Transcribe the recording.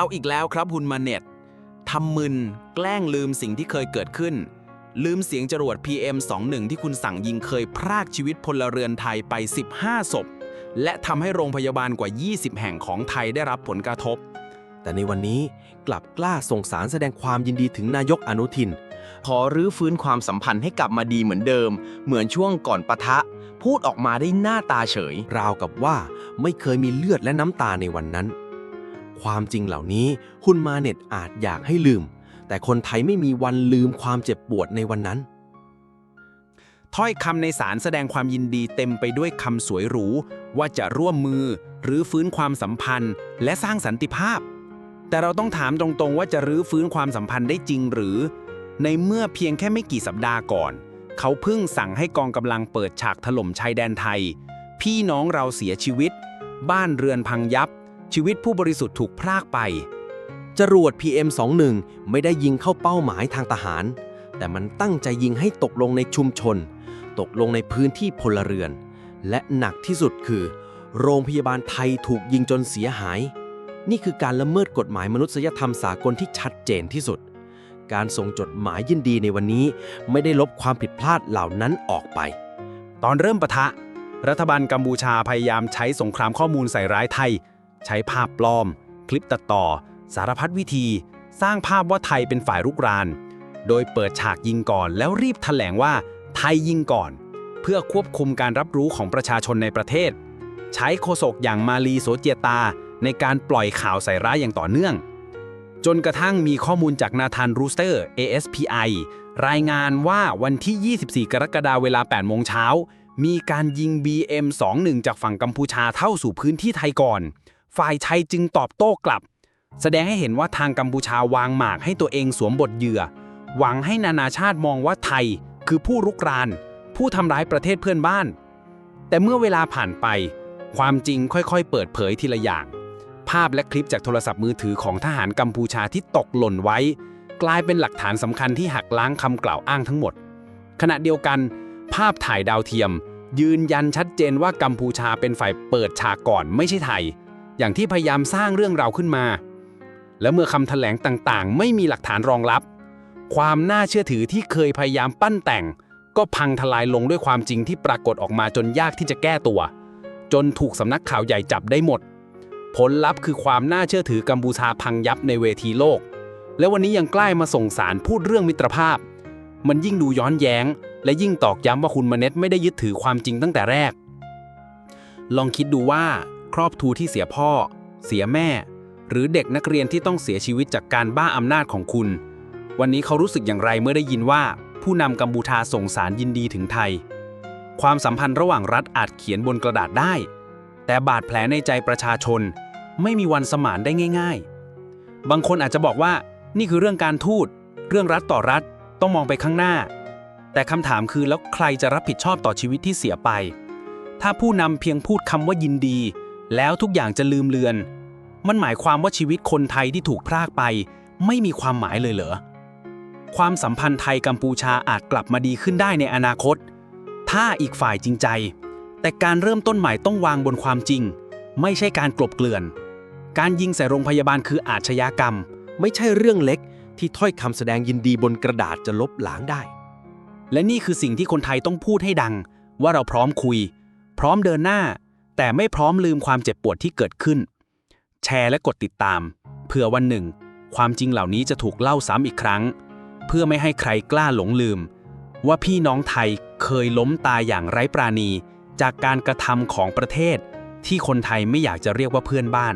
เอาอีกแล้วครับฮุนมาเน็ตทำมึน แกล้งลืมสิ่งที่เคยเกิดขึ้น ลืมเสียงจรวด PM21 ที่คุณสั่งยิงเคยพรากชีวิตพลเรือนไทยไป 15 ศพ และทำให้โรงพยาบาลกว่า 20 แห่งของไทยได้รับผลกระทบ แต่ในวันนี้กลับกล้าส่งสารแสดงความยินดีถึงนายกอนุทิน ขอรื้อฟื้นความสัมพันธ์ให้กลับมาดีเหมือนเดิม เหมือนช่วงก่อนปะทะ พูดออกมาได้หน้าตาเฉย ราวกับว่าไม่เคยมีเลือดและน้ำตาในวันนั้น ความจริงเหล่านี้ฮุนมาเน็ตอาจอยากให้ลืม แต่คนไทยไม่มีวันลืมความเจ็บปวดในวันนั้น ถ้อยคำในสารแสดงความยินดีเต็มไปด้วยคำสวยหรู ว่าจะร่วมมือหรือฟื้นความสัมพันธ์ และสร้างสันติภาพ แต่เราต้องถามตรงๆ ว่าจะรื้อฟื้นความสัมพันธ์ได้จริงหรือ ในเมื่อเพียงแค่ไม่กี่สัปดาห์ก่อน เขาเพิ่งสั่งให้กองกำลังเปิดฉากถล่มชายแดนไทย พี่น้องเราเสียชีวิต บ้านเรือนพังยับ ชีวิตผู้บริสุทธิ์ถูกพรากไป จรวด PM21 ไม่ได้ยิงเข้าเป้าหมายทางทหาร แต่มันตั้งใจยิงให้ตกลงในชุมชน ตกลงในพื้นที่พลเรือน และหนักที่สุดคือ โรงพยาบาลไทยถูกยิงจนเสียหาย นี่คือการละเมิดกฎหมายมนุษยธรรมสากลที่ชัดเจนที่สุด การส่งจดหมายยินดีในวันนี้ ไม่ได้ลบความผิดพลาดเหล่านั้นออกไป ตอนเริ่มปะทะ รัฐบาลกัมพูชาพยายามใช้สงครามข้อมูลใส่ร้ายไทย ใช้ภาพปลอม คลิปตัดต่อ สารพัดวิธี สร้างภาพว่าไทยเป็นฝ่ายรุกราน โดยเปิดฉากยิงก่อนแล้วรีบแถลงว่าไทยยิงก่อน เพื่อควบคุมการรับรู้ของประชาชนในประเทศ ใช้โฆษกอย่างมาลีโสเจียตา ในการปล่อยข่าวใส่ร้ายอย่างต่อเนื่อง จนกระทั่งมีข้อมูลจากนาธานรูสเตอร์ ASPI รายงานว่าวันที่ 24 กรกฎาคมเวลา 8 โมงเช้ามีการยิง BM21 จากฝั่งกัมพูชาเข้าสู่พื้นที่ไทยก่อน ฝ่ายไทยจึงตอบโต้กลับ แสดงให้เห็นว่าทางกัมพูชาวางหมากให้ตัวเองสวมบทเหยื่อ หวังให้นานาชาติมองว่าไทยคือผู้รุกราน ผู้ทำร้ายประเทศเพื่อนบ้าน แต่เมื่อเวลาผ่านไป ความจริงค่อยๆ เปิดเผยทีละอย่าง ภาพและคลิปจากโทรศัพท์มือถือของทหารกัมพูชาที่ตกหล่นไว้ กลายเป็นหลักฐานสำคัญที่หักล้างคำกล่าวอ้างทั้งหมด ขณะเดียวกัน ภาพถ่ายดาวเทียม ยืนยันชัดเจนว่ากัมพูชาเป็นฝ่ายเปิดฉากก่อนไม่ใช่ไทย อย่างที่พยายามสร้างเรื่องราวขึ้นมา และเมื่อคำแถลงต่างๆ ไม่มีหลักฐานรองรับ ความน่าเชื่อถือที่เคยพยายามปั้นแต่ง ก็พังทลายลงด้วยความจริงที่ปรากฏออกมาจนยากที่จะแก้ตัว จนถูกสำนักข่าวใหญ่จับได้หมด ผลลัพธ์คือความน่าเชื่อถือกัมพูชาพังยับในเวทีโลก และวันนี้ยังใกล้มาส่งสารพูดเรื่องมิตรภาพ มันยิ่งดูย้อนแย้ง และยิ่งตอกย้ำว่าคุณมเน็ตไม่ได้ยึดถือความจริงตั้งแต่แรกลองคิดดูว่า ครอบครัวที่เสียพ่อ เสียแม่ หรือเด็กนักเรียนที่ต้องเสียชีวิตจากการบ้าอำนาจของคุณ วันนี้เขารู้สึกอย่างไรเมื่อได้ยินว่า ผู้นำกัมพูชาส่งสารยินดีถึงไทย ความสัมพันธ์ระหว่างรัฐอาจเขียนบนกระดาษได้ แต่บาดแผลในใจประชาชน ไม่มีวันสมานได้ง่าย ๆ บางคนอาจจะบอกว่านี่คือเรื่องการทูตเรื่องรัฐต่อรัฐต้องมองไปข้างหน้า แต่คำถามคือแล้วใครจะรับผิดชอบต่อชีวิตที่เสียไป ถ้าผู้นำเพียงพูดคำว่ายินดี แล้วทุกอย่างจะลืมเลือน มันหมายความว่าชีวิตคนไทยที่ถูกพรากไป ไม่มีความหมายเลยเหรอ ความสัมพันธ์ไทยกัมพูชาอาจกลับมาดีขึ้นได้ในอนาคต ถ้าอีกฝ่ายจริงใจ แต่การเริ่มต้นใหม่ต้องวางบนความจริง ไม่ใช่การกลบเกลื่อน การยิงใส่โรงพยาบาลคืออาชญากรรม ไม่ใช่เรื่องเล็กที่ถ้อยคำแสดงยินดีบนกระดาษจะลบล้างได้ และนี่คือสิ่งที่คนไทยต้องพูดให้ดัง ว่าเราพร้อมคุย พร้อมเดินหน้า แต่ไม่พร้อมลืมความเจ็บปวดที่เกิดขึ้น แชร์และกดติดตามเพื่อวันหนึ่ง ความจริงเหล่านี้จะถูกเล่าซ้ำอีกครั้ง เพื่อไม่ให้ใครกล้าหลงลืม ว่าพี่น้องไทยเคยล้มตายอย่างไร้ปราณี จากการกระทำของประเทศ ที่คนไทยไม่อยากจะเรียกว่าเพื่อนบ้าน